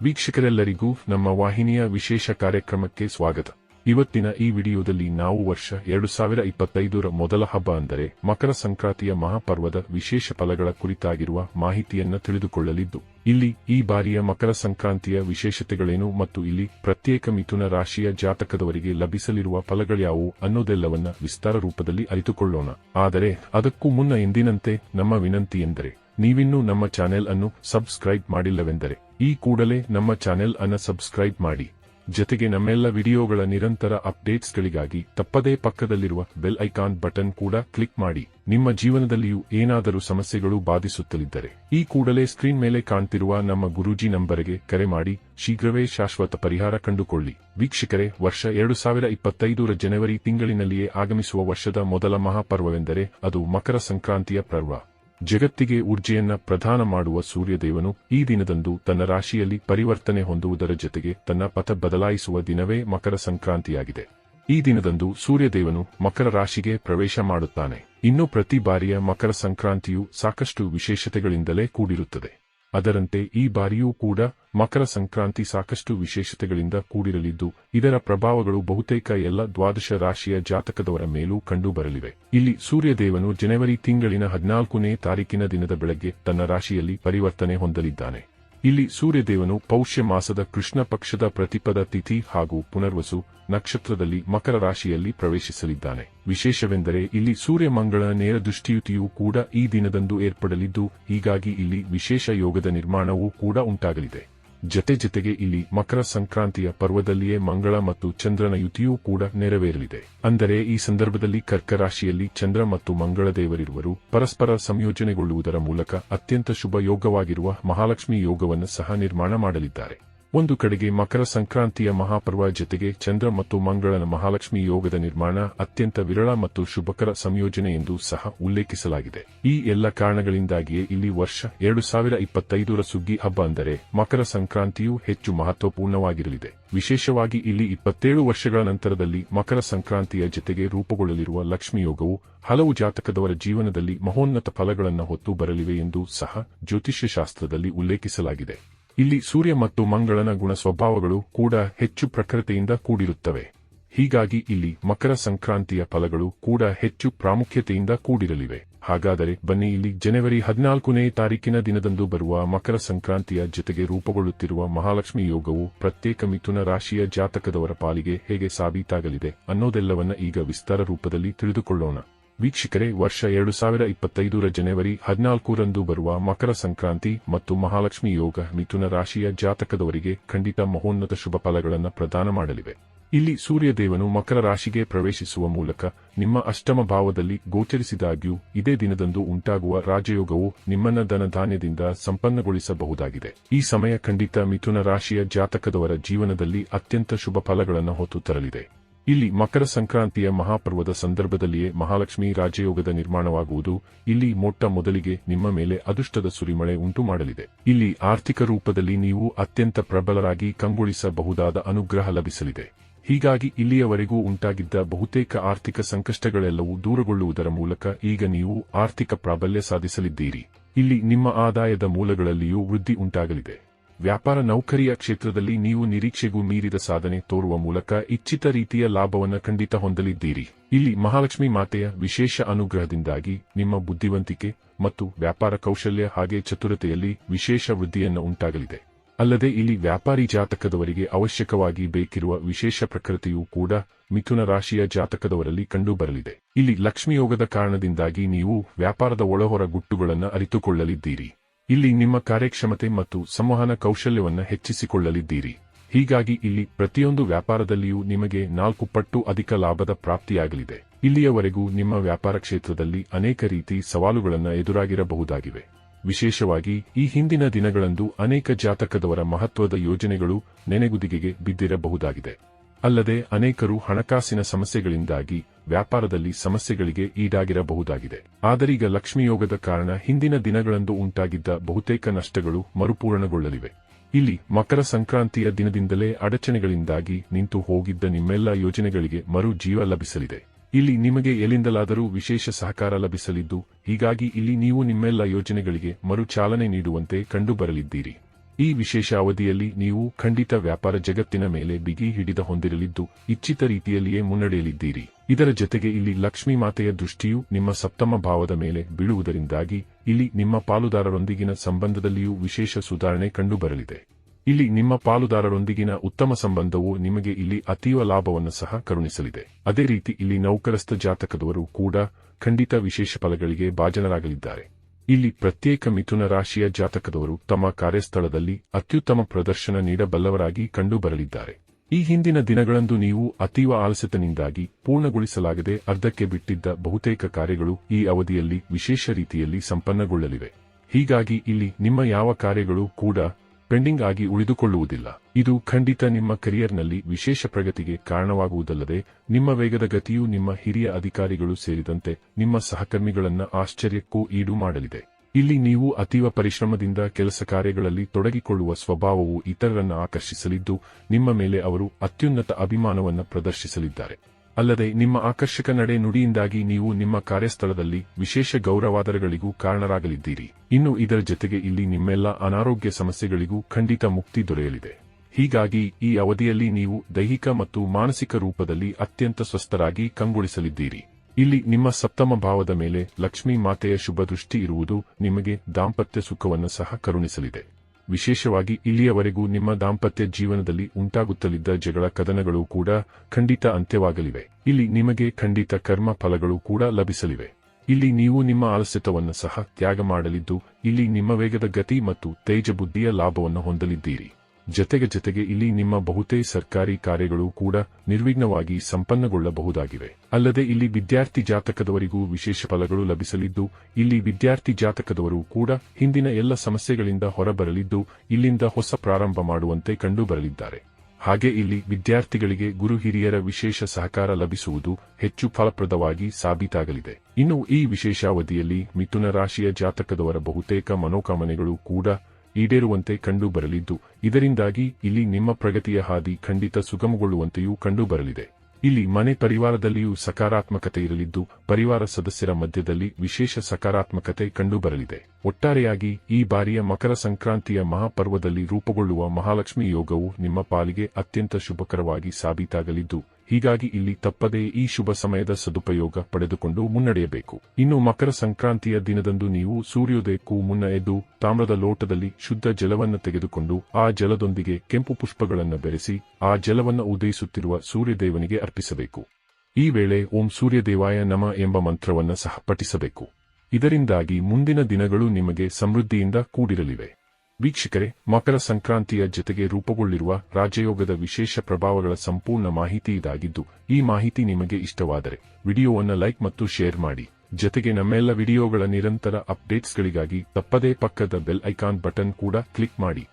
ವೀಕ್ಷಕರೆಲ್ಲರಿಗೂ ನಮ್ಮ ವಾಹಿನಿಯ ವಿಶೇಷ ಕಾರ್ಯಕ್ರಮಕ್ಕೆ ಸ್ವಾಗತ. ಇವತ್ತಿನ ಈ ವಿಡಿಯೋದಲ್ಲಿ ನಾವು ವರ್ಷ ಎರಡು ಸಾವಿರ ಇಪ್ಪತ್ತೈದರ ಮೊದಲ ಹಬ್ಬ ಅಂದರೆ ಮಕರ ಸಂಕ್ರಾಂತಿಯ ಮಹಾಪರ್ವದ ವಿಶೇಷ ಫಲಗಳ ಕುರಿತಾಗಿರುವ ಮಾಹಿತಿಯನ್ನು ತಿಳಿದುಕೊಳ್ಳಲಿದ್ದು, ಇಲ್ಲಿ ಈ ಬಾರಿಯ ಮಕರ ಸಂಕ್ರಾಂತಿಯ ವಿಶೇಷತೆಗಳೇನು ಮತ್ತು ಇಲ್ಲಿ ಪ್ರತ್ಯೇಕ ಮಿಥುನ ರಾಶಿಯ ಜಾತಕದವರಿಗೆ ಲಭಿಸಲಿರುವ ಫಲಗಳ್ಯಾವು ಅನ್ನೋದೆಲ್ಲವನ್ನ ವಿಸ್ತಾರ ರೂಪದಲ್ಲಿ ಅರಿತುಕೊಳ್ಳೋಣ. ಆದರೆ ಅದಕ್ಕೂ ಮುನ್ನ ಎಂದಿನಂತೆ ನಮ್ಮ ವಿನಂತಿ ಎಂದರೆ ನೀವಿನ್ನೂ ನಮ್ಮ ಚಾನೆಲ್ ಅನ್ನು ಸಬ್ಸ್ಕ್ರೈಬ್ ಮಾಡಿಲ್ಲವೆಂದರೆ, ಈ ಕೂಡಲೇ ನಮ್ಮ ಚಾನೆಲ್ ಅನ್ನು ಸಬ್ಸ್ಕ್ರೈಬ್ ಮಾಡಿ. ಜೊತೆಗೆ ನಮ್ಮೆಲ್ಲ ವಿಡಿಯೋಗಳ ನಿರಂತರ ಅಪ್ಡೇಟ್ಸ್ಗಳಿಗಾಗಿ ತಪ್ಪದೇ ಪಕ್ಕದಲ್ಲಿರುವ ಬೆಲ್ ಐಕಾನ್ ಬಟನ್ ಕೂಡ ಕ್ಲಿಕ್ ಮಾಡಿ. ನಿಮ್ಮ ಜೀವನದಲ್ಲಿಯೂ ಏನಾದರೂ ಸಮಸ್ಯೆಗಳು ಬಾಧಿಸುತ್ತಲಿದ್ದರೆ, ಈ ಕೂಡಲೇ ಸ್ಕ್ರೀನ್ ಮೇಲೆ ಕಾಣ್ತಿರುವ ನಮ್ಮ ಗುರೂಜಿ ನಂಬರ್ಗೆ ಕರೆ ಮಾಡಿ, ಶೀಘ್ರವೇ ಶಾಶ್ವತ ಪರಿಹಾರ ಕಂಡುಕೊಳ್ಳಿ. ವೀಕ್ಷಕರೇ, ವರ್ಷ ಎರಡು ಸಾವಿರ ಜನವರಿ ತಿಂಗಳಿನಲ್ಲಿಯೇ ಆಗಮಿಸುವ ವರ್ಷದ ಮೊದಲ ಮಹಾಪರ್ವವೆಂದರೆ ಅದು ಮಕರ ಸಂಕ್ರಾಂತಿಯ ಪರ್ವ. ಜಗತ್ತಿಗೆ ಊರ್ಜೆಯನ್ನ ಪ್ರದಾನ ಮಾಡುವ ಸೂರ್ಯದೇವನು ಈ ದಿನದಂದು ತನ್ನ ರಾಶಿಯಲ್ಲಿ ಪರಿವರ್ತನೆ ಹೊಂದುವುದರ ಜೊತೆಗೆ ತನ್ನ ಪಥ ಬದಲಾಯಿಸುವ ದಿನವೇ ಮಕರ ಸಂಕ್ರಾಂತಿಯಾಗಿದೆ. ಈ ದಿನದಂದು ಸೂರ್ಯದೇವನು ಮಕರ ರಾಶಿಗೆ ಪ್ರವೇಶ ಮಾಡುತ್ತಾನೆ. ಇನ್ನು ಪ್ರತಿ ಬಾರಿಯ ಮಕರ ಸಂಕ್ರಾಂತಿಯು ಸಾಕಷ್ಟು ವಿಶೇಷತೆಗಳಿಂದಲೇ ಕೂಡಿರುತ್ತದೆ. ಅದರಂತೆ ಈ ಬಾರಿಯೂ ಕೂಡ ಮಕರ ಸಂಕ್ರಾಂತಿ ಸಾಕಷ್ಟು ವಿಶೇಷತೆಗಳಿಂದ ಕೂಡಿರಲಿದ್ದು, ಇದರ ಪ್ರಭಾವಗಳು ಬಹುತೇಕ ಎಲ್ಲ ದ್ವಾದಶ ರಾಶಿಯ ಜಾತಕದವರ ಮೇಲೂ ಕಂಡುಬರಲಿವೆ. ಇಲ್ಲಿ ಸೂರ್ಯದೇವನು ಜನವರಿ ತಿಂಗಳಿನ ಹದಿನಾಲ್ಕನೇ ತಾರೀಕಿನ ದಿನದ ಬೆಳಗ್ಗೆ ತನ್ನ ರಾಶಿಯಲ್ಲಿ ಪರಿವರ್ತನೆ ಹೊಂದಲಿದ್ದಾನೆ. ಇಲ್ಲಿ ಸೂರ್ಯದೇವನು ಪೌಷ್ಯ ಮಾಸದ ಕೃಷ್ಣ ಪಕ್ಷದ ಪ್ರತಿಪದ ತಿಥಿ ಹಾಗೂ ಪುನರ್ವಸು ನಕ್ಷತ್ರದಲ್ಲಿ ಮಕರ ರಾಶಿಯಲ್ಲಿ ಪ್ರವೇಶಿಸಲಿದ್ದಾನೆ. ವಿಶೇಷವೆಂದರೆ ಇಲ್ಲಿ ಸೂರ್ಯ ಮಂಗಳ ನೇರ ದೃಷ್ಟಿಯುತಿಯೂ ಕೂಡ ಈ ದಿನದಂದು ಏರ್ಪಡಲಿದ್ದು, ಹೀಗಾಗಿ ಇಲ್ಲಿ ವಿಶೇಷ ಯೋಗದ ನಿರ್ಮಾಣವೂ ಕೂಡ ಉಂಟಾಗಲಿದೆ. ಜತೆ ಜತೆಗೆ ಇಲ್ಲಿ ಮಕರ ಸಂಕ್ರಾಂತಿಯ ಪರ್ವದಲ್ಲಿಯೇ ಮಂಗಳ ಮತ್ತು ಚಂದ್ರನ ಯುತಿಯೂ ಕೂಡ ನೆರವೇರಲಿದೆ. ಅಂದರೆ ಈ ಸಂದರ್ಭದಲ್ಲಿ ಕರ್ಕ ರಾಶಿಯಲ್ಲಿ ಚಂದ್ರ ಮತ್ತು ಮಂಗಳ ದೇವರಿರುವರು ಪರಸ್ಪರ ಸಂಯೋಜನೆಗೊಳ್ಳುವುದರ ಮೂಲಕ ಅತ್ಯಂತ ಶುಭ ಯೋಗವಾಗಿರುವ ಮಹಾಲಕ್ಷ್ಮಿ ಯೋಗವನ್ನು ಸಹ ನಿರ್ಮಾಣ ಮಾಡಲಿದ್ದಾರೆ. ಒಂದು ಕಡೆಗೆ ಮಕರ ಸಂಕ್ರಾಂತಿಯ ಮಹಾಪರ್ವ ಜೊತೆಗೆ ಚಂದ್ರ ಮತ್ತು ಮಂಗಳನ ಮಹಾಲಕ್ಷ್ಮಿ ಯೋಗದ ನಿರ್ಮಾಣ ಅತ್ಯಂತ ವಿರಳ ಮತ್ತು ಶುಭಕರ ಸಂಯೋಜನೆ ಎಂದು ಸಹ ಉಲ್ಲೇಖಿಸಲಾಗಿದೆ. ಈ ಎಲ್ಲ ಕಾರಣಗಳಿಂದಾಗಿಯೇ ಇಲ್ಲಿ ವರ್ಷ ಎರಡು ಸಾವಿರ ಇಪ್ಪತ್ತೈದರ ಸುಗ್ಗಿ ಹಬ್ಬ ಅಂದರೆ ಮಕರ ಸಂಕ್ರಾಂತಿಯು ಹೆಚ್ಚು ಮಹತ್ವಪೂರ್ಣವಾಗಿರಲಿದೆ. ವಿಶೇಷವಾಗಿ ಇಲ್ಲಿ ಇಪ್ಪತ್ತೇಳು ವರ್ಷಗಳ ನಂತರದಲ್ಲಿ ಮಕರ ಸಂಕ್ರಾಂತಿಯ ಜೊತೆಗೆ ರೂಪುಗೊಳ್ಳಲಿರುವ ಲಕ್ಷ್ಮಿ ಯೋಗವು ಹಲವು ಜಾತಕದವರ ಜೀವನದಲ್ಲಿ ಮಹೋನ್ನತ ಫಲಗಳನ್ನು ಹೊತ್ತು ಬರಲಿವೆ ಎಂದು ಸಹ ಜ್ಯೋತಿಷ್ಯಶಾಸ್ತ್ರದಲ್ಲಿ ಉಲ್ಲೇಖಿಸಲಾಗಿದೆ. ಇಲ್ಲಿ ಸೂರ್ಯ ಮತ್ತು ಮಂಗಳನ ಗುಣ ಸ್ವಭಾವಗಳು ಕೂಡ ಹೆಚ್ಚು ಪ್ರಖರತೆಯಿಂದ ಕೂಡಿರುತ್ತವೆ. ಹೀಗಾಗಿ ಇಲ್ಲಿ ಮಕರ ಸಂಕ್ರಾಂತಿಯ ಫಲಗಳು ಕೂಡ ಹೆಚ್ಚು ಪ್ರಾಮುಖ್ಯತೆಯಿಂದ ಕೂಡಿರಲಿವೆ. ಹಾಗಾದರೆ ಬನ್ನಿ ಇಲ್ಲಿ ಜನವರಿ ಹದಿನಾಲ್ಕನೇ ತಾರೀಕಿನ ದಿನದಂದು ಬರುವ ಮಕರ ಸಂಕ್ರಾಂತಿಯ ಜೊತೆಗೆ ರೂಪುಗೊಳ್ಳುತ್ತಿರುವ ಮಹಾಲಕ್ಷ್ಮಿ ಯೋಗವು ಪ್ರತ್ಯೇಕ ಮಿಥುನ ರಾಶಿಯ ಜಾತಕದವರ ಪಾಲಿಗೆ ಹೇಗೆ ಸಾಬೀತಾಗಲಿದೆ ಅನ್ನೋದೆಲ್ಲವನ್ನ ಈಗ ವಿಸ್ತಾರ ರೂಪದಲ್ಲಿ ತಿಳಿದುಕೊಳ್ಳೋಣ. ವೀಕ್ಷಕರೇ, ವರ್ಷ ಎರಡು ಸಾವಿರ ಇಪ್ಪತ್ತೈದರ ಜನವರಿ ಹದಿನಾಲ್ಕರಂದು ಬರುವ ಮಕರ ಸಂಕ್ರಾಂತಿ ಮತ್ತು ಮಹಾಲಕ್ಷ್ಮಿ ಯೋಗ ಮಿಥುನ ರಾಶಿಯ ಜಾತಕದವರಿಗೆ ಖಂಡಿತ ಮಹೋನ್ನತ ಶುಭ ಫಲಗಳನ್ನು ಪ್ರದಾನ ಮಾಡಲಿವೆ. ಇಲ್ಲಿ ಸೂರ್ಯದೇವನು ಮಕರ ರಾಶಿಗೆ ಪ್ರವೇಶಿಸುವ ಮೂಲಕ ನಿಮ್ಮ ಅಷ್ಟಮ ಭಾವದಲ್ಲಿ ಗೋಚರಿಸಿದಾಗ್ಯೂ ಇದೇ ದಿನದಂದು ಉಂಟಾಗುವ ರಾಜಯೋಗವು ನಿಮ್ಮನ್ನ ಧನಧಾನ್ಯದಿಂದ ಸಂಪನ್ನಗೊಳಿಸಬಹುದಾಗಿದೆ. ಈ ಸಮಯ ಖಂಡಿತ ಮಿಥುನ ರಾಶಿಯ ಜಾತಕದವರ ಜೀವನದಲ್ಲಿ ಅತ್ಯಂತ ಶುಭ ಫಲಗಳನ್ನು ಹೊತ್ತು ತರಲಿದೆ. ಇಲ್ಲಿ ಮಕರ ಸಂಕ್ರಾಂತಿಯ ಮಹಾಪರ್ವದ ಸಂದರ್ಭದಲ್ಲಿಯೇ ಮಹಾಲಕ್ಷ್ಮಿ ರಾಜಯೋಗದ ನಿರ್ಮಾಣವಾಗುವುದು, ಇಲ್ಲಿ ಮೊಟ್ಟ ಮೊದಲಿಗೆ ನಿಮ್ಮ ಮೇಲೆ ಅದೃಷ್ಟದ ಸುರಿಮಳೆ ಉಂಟು ಮಾಡಲಿದೆ ಇಲ್ಲಿ ಆರ್ಥಿಕ ರೂಪದಲ್ಲಿ ನೀವು ಅತ್ಯಂತ ಪ್ರಬಲರಾಗಿ ಕಂಗೊಳಿಸಬಹುದಾದ ಅನುಗ್ರಹ ಲಭಿಸಲಿದೆ. ಹೀಗಾಗಿ ಇಲ್ಲಿಯವರೆಗೂ ಉಂಟಾಗಿದ್ದ ಬಹುತೇಕ ಆರ್ಥಿಕ ಸಂಕಷ್ಟಗಳೆಲ್ಲವೂ ದೂರಗೊಳ್ಳುವುದರ ಮೂಲಕ ಈಗ ನೀವು ಆರ್ಥಿಕ ಪ್ರಾಬಲ್ಯ ಸಾಧಿಸಲಿದ್ದೀರಿ. ಇಲ್ಲಿ ನಿಮ್ಮ ಆದಾಯದ ಮೂಲಗಳಲ್ಲಿಯೂ ವೃದ್ಧಿ ಉಂಟಾಗಲಿದೆ. ವ್ಯಾಪಾರ ನೌಕರಿಯ ಕ್ಷೇತ್ರದಲ್ಲಿ ನೀವು ನಿರೀಕ್ಷೆಗೂ ಮೀರಿದ ಸಾಧನೆ ತೋರುವ ಮೂಲಕ ಇಚ್ಛಿತ ರೀತಿಯ ಲಾಭವನ್ನು ಖಂಡಿತ ಹೊಂದಲಿದ್ದೀರಿ. ಇಲ್ಲಿ ಮಹಾಲಕ್ಷ್ಮಿ ಮಾತೆಯ ವಿಶೇಷ ಅನುಗ್ರಹದಿಂದಾಗಿ ನಿಮ್ಮ ಬುದ್ಧಿವಂತಿಕೆ ಮತ್ತು ವ್ಯಾಪಾರ ಕೌಶಲ್ಯ ಹಾಗೆ ಚತುರತೆಯಲ್ಲಿ ವಿಶೇಷ ವೃದ್ಧಿಯನ್ನು ಉಂಟಾಗಲಿದೆ. ಅಲ್ಲದೆ ಇಲ್ಲಿ ವ್ಯಾಪಾರಿ ಜಾತಕದವರಿಗೆ ಅವಶ್ಯಕವಾಗಿ ಬೇಕಿರುವ ವಿಶೇಷ ಪ್ರಕೃತಿಯೂ ಕೂಡ ಮಿಥುನ ರಾಶಿಯ ಜಾತಕದವರಲ್ಲಿ ಕಂಡುಬರಲಿದೆ. ಇಲ್ಲಿ ಲಕ್ಷ್ಮಿಯೋಗದ ಕಾರಣದಿಂದಾಗಿ ನೀವು ವ್ಯಾಪಾರದ ಒಳಹೊರ ಗುಟ್ಟುಗಳನ್ನು ಅರಿತುಕೊಳ್ಳಲಿದ್ದೀರಿ. ಇಲ್ಲಿ ನಿಮ್ಮ ಕಾರ್ಯಕ್ಷಮತೆ ಮತ್ತು ಸಂವಹನ ಕೌಶಲ್ಯವನ್ನು ಹೆಚ್ಚಿಸಿಕೊಳ್ಳಲಿದ್ದೀರಿ. ಹೀಗಾಗಿ ಇಲ್ಲಿ ಪ್ರತಿಯೊಂದು ವ್ಯಾಪಾರದಲ್ಲಿಯೂ ನಿಮಗೆ ನಾಲ್ಕು ಪಟ್ಟು ಅಧಿಕ ಲಾಭದ ಪ್ರಾಪ್ತಿಯಾಗಲಿದೆ. ಇಲ್ಲಿಯವರೆಗೂ ನಿಮ್ಮ ವ್ಯಾಪಾರ ಕ್ಷೇತ್ರದಲ್ಲಿ ಅನೇಕ ರೀತಿ ಸವಾಲುಗಳನ್ನು ಎದುರಾಗಿರಬಹುದಾಗಿವೆ. ವಿಶೇಷವಾಗಿ ಈ ಹಿಂದಿನ ದಿನಗಳಂದು ಅನೇಕ ಜಾತಕದವರ ಮಹತ್ವದ ಯೋಜನೆಗಳು ನೆನೆಗುದಿಗೆ ಬಿದ್ದಿರಬಹುದಾಗಿದೆ. ಅಲ್ಲದೆ ಅನೇಕರು ಹಣಕಾಸಿನ ಸಮಸ್ಯೆಗಳಿಂದಾಗಿ ವ್ಯಾಪಾರದಲ್ಲಿ ಸಮಸ್ಯೆಗಳಿಗೆ ಈಡಾಗಿರಬಹುದಾಗಿದೆ. ಆದರೀಗ ಲಕ್ಷ್ಮಿಯೋಗದ ಕಾರಣ ಹಿಂದಿನ ದಿನಗಳಂದು ಉಂಟಾಗಿದ್ದ ಬಹುತೇಕ ನಷ್ಟಗಳು ಮರುಪೂರಣಗೊಳ್ಳಲಿವೆ. ಇಲ್ಲಿ ಮಕರ ಸಂಕ್ರಾಂತಿಯ ದಿನದಿಂದಲೇ ಅಡಚಣೆಗಳಿಂದಾಗಿ ನಿಂತು ಹೋಗಿದ್ದ ನಿಮ್ಮೆಲ್ಲ ಯೋಜನೆಗಳಿಗೆ ಮರು ಜೀವ ಲಭಿಸಲಿದೆ. ಇಲ್ಲಿ ನಿಮಗೆ ಎಲ್ಲಿಂದಲಾದರೂ ವಿಶೇಷ ಸಹಕಾರ ಲಭಿಸಲಿದ್ದು, ಹೀಗಾಗಿ ಇಲ್ಲಿ ನೀವು ನಿಮ್ಮೆಲ್ಲ ಯೋಜನೆಗಳಿಗೆ ಮರು ಚಾಲನೆ ನೀಡುವಂತೆ ಕಂಡುಬರಲಿದ್ದೀರಿ. ಈ ವಿಶೇಷ ಅವಧಿಯಲ್ಲಿ ನೀವು ಖಂಡಿತ ವ್ಯಾಪಾರ ಜಗತ್ತಿನ ಮೇಲೆ ಬಿಗಿ ಹಿಡಿದ ಹೊಂದಿರಲಿದ್ದು, ಇಚ್ಛಿತ ರೀತಿಯಲ್ಲಿಯೇ ಮುನ್ನಡೆಯಲಿದ್ದೀರಿ. ಇದರ ಜೊತೆಗೆ ಇಲ್ಲಿ ಲಕ್ಷ್ಮೀ ಮಾತೆಯ ದೃಷ್ಟಿಯು ನಿಮ್ಮ ಸಪ್ತಮ ಭಾವದ ಮೇಲೆ ಬೀಳುವುದರಿಂದಾಗಿ, ಇಲ್ಲಿ ನಿಮ್ಮ ಪಾಲುದಾರರೊಂದಿಗಿನ ಸಂಬಂಧದಲ್ಲಿಯೂ ವಿಶೇಷ ಸುಧಾರಣೆ ಕಂಡುಬರಲಿದೆ. ಇಲ್ಲಿ ನಿಮ್ಮ ಪಾಲುದಾರರೊಂದಿಗಿನ ಉತ್ತಮ ಸಂಬಂಧವು ನಿಮಗೆ ಇಲ್ಲಿ ಅತೀವ ಲಾಭವನ್ನು ಸಹ ಕರುಣಿಸಲಿದೆ. ಅದೇ ರೀತಿ ಇಲ್ಲಿ ನೌಕರಸ್ಥ ಜಾತಕದವರು ಕೂಡ ಖಂಡಿತ ವಿಶೇಷ ಫಲಗಳಿಗೆ ಭಾಜನರಾಗಲಿದ್ದಾರೆ. ಇಲ್ಲಿ ಪ್ರತ್ಯೇಕ ಮಿಥುನ ರಾಶಿಯ ಜಾತಕದವರು ತಮ್ಮ ಕಾರ್ಯಸ್ಥಳದಲ್ಲಿ ಅತ್ಯುತ್ತಮ ಪ್ರದರ್ಶನ ನೀಡಬಲ್ಲವರಾಗಿ ಕಂಡುಬರಲಿದ್ದಾರೆ. ಈ ಹಿಂದಿನ ದಿನಗಳಂದು ನೀವು ಅತೀವ ಆಲಸ್ಯತನಿಂದಾಗಿ ಪೂರ್ಣಗೊಳಿಸಲಾಗದೆ ಅರ್ಧಕ್ಕೆ ಬಿಟ್ಟಿದ್ದ ಬಹುತೇಕ ಕಾರ್ಯಗಳು ಈ ಅವಧಿಯಲ್ಲಿ ವಿಶೇಷ ರೀತಿಯಲ್ಲಿ ಸಂಪನ್ನಗೊಳ್ಳಲಿವೆ. ಹೀಗಾಗಿ ಇಲ್ಲಿ ನಿಮ್ಮ ಯಾವ ಕಾರ್ಯಗಳು ಕೂಡ ಪೆಂಡಿಂಗ್ ಆಗಿ ಉಳಿದುಕೊಳ್ಳುವುದಿಲ್ಲ. ಇದು ಖಂಡಿತ ನಿಮ್ಮ ಕರಿಯರ್ನಲ್ಲಿ ವಿಶೇಷ ಪ್ರಗತಿಗೆ ಕಾರಣವಾಗುವುದಲ್ಲದೆ, ನಿಮ್ಮ ವೇಗದ ಗತಿಯು ನಿಮ್ಮ ಹಿರಿಯ ಅಧಿಕಾರಿಗಳು ಸೇರಿದಂತೆ ನಿಮ್ಮ ಸಹಕರ್ಮಿಗಳನ್ನು ಆಶ್ಚರ್ಯಕ್ಕೂ ಈಡು ಮಾಡಲಿದೆ. ಇಲ್ಲಿ ನೀವು ಅತೀವ ಪರಿಶ್ರಮದಿಂದ ಕೆಲಸ ಕಾರ್ಯಗಳಲ್ಲಿ ತೊಡಗಿಕೊಳ್ಳುವ ಸ್ವಭಾವವು ಇತರರನ್ನು ಆಕರ್ಷಿಸಲಿದ್ದು, ನಿಮ್ಮ ಮೇಲೆ ಅವರು ಅತ್ಯುನ್ನತ ಅಭಿಮಾನವನ್ನು ಪ್ರದರ್ಶಿಸಲಿದ್ದಾರೆ. ಅಲ್ಲದೆ ನಿಮ್ಮ ಆಕರ್ಷಕ ನಡೆ ನುಡಿಯಿಂದಾಗಿ ನೀವು ನಿಮ್ಮ ಕಾರ್ಯಸ್ಥಳದಲ್ಲಿ ವಿಶೇಷ ಗೌರವಾದರಗಳಿಗೂ ಕಾರಣರಾಗಲಿದ್ದೀರಿ. ಇನ್ನು ಇದರ ಜೊತೆಗೆ ಇಲ್ಲಿ ನಿಮ್ಮೆಲ್ಲ ಅನಾರೋಗ್ಯ ಸಮಸ್ಯೆಗಳಿಗೂ ಖಂಡಿತ ಮುಕ್ತಿ ದೊರೆಯಲಿದೆ. ಹೀಗಾಗಿ ಈ ಅವಧಿಯಲ್ಲಿ ನೀವು ದೈಹಿಕ ಮತ್ತು ಮಾನಸಿಕ ರೂಪದಲ್ಲಿ ಅತ್ಯಂತ ಸ್ವಸ್ಥರಾಗಿ ಕಂಗೊಳಿಸಲಿದ್ದೀರಿ. ಇಲ್ಲಿ ನಿಮ್ಮ ಸಪ್ತಮ ಭಾವದ ಮೇಲೆ ಲಕ್ಷ್ಮೀ ಮಾತೆಯ ಶುಭ ದೃಷ್ಟಿ ಇರುವುದು ನಿಮಗೆ ದಾಂಪತ್ಯ ಸುಖವನ್ನು ಸಹ ಕರುಣಿಸಲಿದೆ. ವಿಶೇಷವಾಗಿ ಇಲ್ಲಿಯವರೆಗೂ ನಿಮ್ಮ ದಾಂಪತ್ಯ ಜೀವನದಲ್ಲಿ ಉಂಟಾಗುತ್ತಲಿದ್ದ ಜಗಳ ಕದನಗಳು ಕೂಡ ಖಂಡಿತ ಅಂತ್ಯವಾಗಲಿವೆ. ಇಲ್ಲಿ ನಿಮಗೆ ಖಂಡಿತ ಕರ್ಮ ಫಲಗಳು ಕೂಡ ಲಭಿಸಲಿವೆ. ಇಲ್ಲಿ ನೀವು ನಿಮ್ಮ ಆಲಸ್ಯತವನ್ನು ಸಹ ತ್ಯಾಗ ಮಾಡಲಿದ್ದು, ಇಲ್ಲಿ ನಿಮ್ಮ ವೇಗದ ಗತಿ ಮತ್ತು ತೇಜ ಬುದ್ಧಿಯ ಲಾಭವನ್ನು ಹೊಂದಲಿದ್ದೀರಿ. ಜತೆಗೆ ಜತೆಗೆ ಇಲ್ಲಿ ನಿಮ್ಮ ಬಹುತೇ ಸರ್ಕಾರಿ ಕಾರ್ಯಗಳು ಕೂಡ ನಿರ್ವಿಘ್ನವಾಗಿ ಸಂಪನ್ನಗೊಳ್ಳಬಹುದಾಗಿವೆ. ಅಲ್ಲದೆ ಇಲ್ಲಿ ವಿದ್ಯಾರ್ಥಿ ಜಾತಕದವರಿಗೂ ವಿಶೇಷ ಫಲಗಳು ಲಭಿಸಲಿದ್ದು, ಇಲ್ಲಿ ವಿದ್ಯಾರ್ಥಿ ಜಾತಕದವರು ಕೂಡ ಹಿಂದಿನ ಎಲ್ಲ ಸಮಸ್ಯೆಗಳಿಂದ ಹೊರಬರಲಿದ್ದು, ಇಲ್ಲಿಂದ ಹೊಸ ಪ್ರಾರಂಭ ಮಾಡುವಂತೆ ಕಂಡುಬರಲಿದ್ದಾರೆ. ಹಾಗೆ ಇಲ್ಲಿ ವಿದ್ಯಾರ್ಥಿಗಳಿಗೆ ಗುರು ಹಿರಿಯರ ವಿಶೇಷ ಸಹಕಾರ ಲಭಿಸುವುದು ಹೆಚ್ಚು ಫಲಪ್ರದವಾಗಿ ಸಾಬೀತಾಗಲಿದೆ. ಇನ್ನು ಈ ವಿಶೇಷಾವಧಿಯಲ್ಲಿ ಮಿಥುನ ರಾಶಿಯ ಜಾತಕದವರ ಬಹುತೇಕ ಮನೋಕಾಮನೆಗಳು ಕೂಡ ಈಡೇರುವಂತೆ ಕಂಡುಬರಲಿದ್ದು, ಇದರಿಂದಾಗಿ ಇಲ್ಲಿ ನಿಮ್ಮ ಪ್ರಗತಿಯ ಹಾದಿ ಖಂಡಿತ ಸುಗಮಗೊಳ್ಳುವಂತೆಯೂ ಕಂಡುಬರಲಿದೆ. ಇಲ್ಲಿ ಮನೆ ಪರಿವಾರದಲ್ಲಿಯೂ ಸಕಾರಾತ್ಮಕತೆ ಇರಲಿದ್ದು, ಪರಿವಾರ ಸದಸ್ಯರ ಮಧ್ಯದಲ್ಲಿ ವಿಶೇಷ ಸಕಾರಾತ್ಮಕತೆ ಕಂಡುಬರಲಿದೆ. ಒಟ್ಟಾರೆಯಾಗಿ, ಈ ಬಾರಿಯ ಮಕರ ಸಂಕ್ರಾಂತಿಯ ಮಹಾಪರ್ವದಲ್ಲಿ ರೂಪುಗೊಳ್ಳುವ ಮಹಾಲಕ್ಷ್ಮಿ ಯೋಗವು ನಿಮ್ಮ ಪಾಲಿಗೆ ಅತ್ಯಂತ ಶುಭಕರವಾಗಿ ಸಾಬೀತಾಗಲಿದ್ದು ಹೀಗಾಗಿ ಇಲ್ಲಿ ತಪ್ಪದೇ ಈ ಶುಭ ಸಮಯದ ಸದುಪಯೋಗ ಪಡೆದುಕೊಂಡು ಮುನ್ನಡೆಯಬೇಕು. ಇನ್ನು ಮಕರ ಸಂಕ್ರಾಂತಿಯ ದಿನದಂದು ನೀವು ಸೂರ್ಯೋದಯಕ್ಕೂ ಮುನ್ನ ಎದ್ದು ತಾಮ್ರದ ಲೋಟದಲ್ಲಿ ಶುದ್ಧ ಜಲವನ್ನು ತೆಗೆದುಕೊಂಡು ಆ ಜಲದೊಂದಿಗೆ ಕೆಂಪು ಪುಷ್ಪಗಳನ್ನು ಬೆರೆಸಿ ಆ ಜಲವನ್ನು ಉದಯಿಸುತ್ತಿರುವ ಸೂರ್ಯದೇವನಿಗೆ ಅರ್ಪಿಸಬೇಕು. ಈ ವೇಳೆ ಓಂ ಸೂರ್ಯದೇವಾಯ ನಮ ಎಂಬ ಮಂತ್ರವನ್ನು ಸಹ ಪಠಿಸಬೇಕು. ಇದರಿಂದಾಗಿ ಮುಂದಿನ ದಿನಗಳು ನಿಮಗೆ ಸಮೃದ್ಧಿಯಿಂದ ಕೂಡಿರಲಿವೆ. ವೀಕ್ಷಕರೇ, ಮಕರ ಸಂಕ್ರಾಂತಿಯ ಜೊತೆಗೆ ರೂಪುಗೊಳ್ಳಿರುವ ರಾಜಯೋಗದ ವಿಶೇಷ ಪ್ರಭಾವಗಳ ಸಂಪೂರ್ಣ ಮಾಹಿತಿ ಇದಾಗಿದ್ದು, ಈ ಮಾಹಿತಿ ನಿಮಗೆ ಇಷ್ಟವಾದರೆ ವಿಡಿಯೋವನ್ನು ಲೈಕ್ ಮತ್ತು ಶೇರ್ ಮಾಡಿ. ಜೊತೆಗೆ ನಮ್ಮೆಲ್ಲ ವಿಡಿಯೋಗಳ ನಿರಂತರ ಅಪ್ಡೇಟ್ಸ್ಗಳಿಗಾಗಿ ತಪ್ಪದೇ ಪಕ್ಕದ ಬೆಲ್ ಐಕಾನ್ ಬಟನ್ ಕೂಡ ಕ್ಲಿಕ್ ಮಾಡಿ.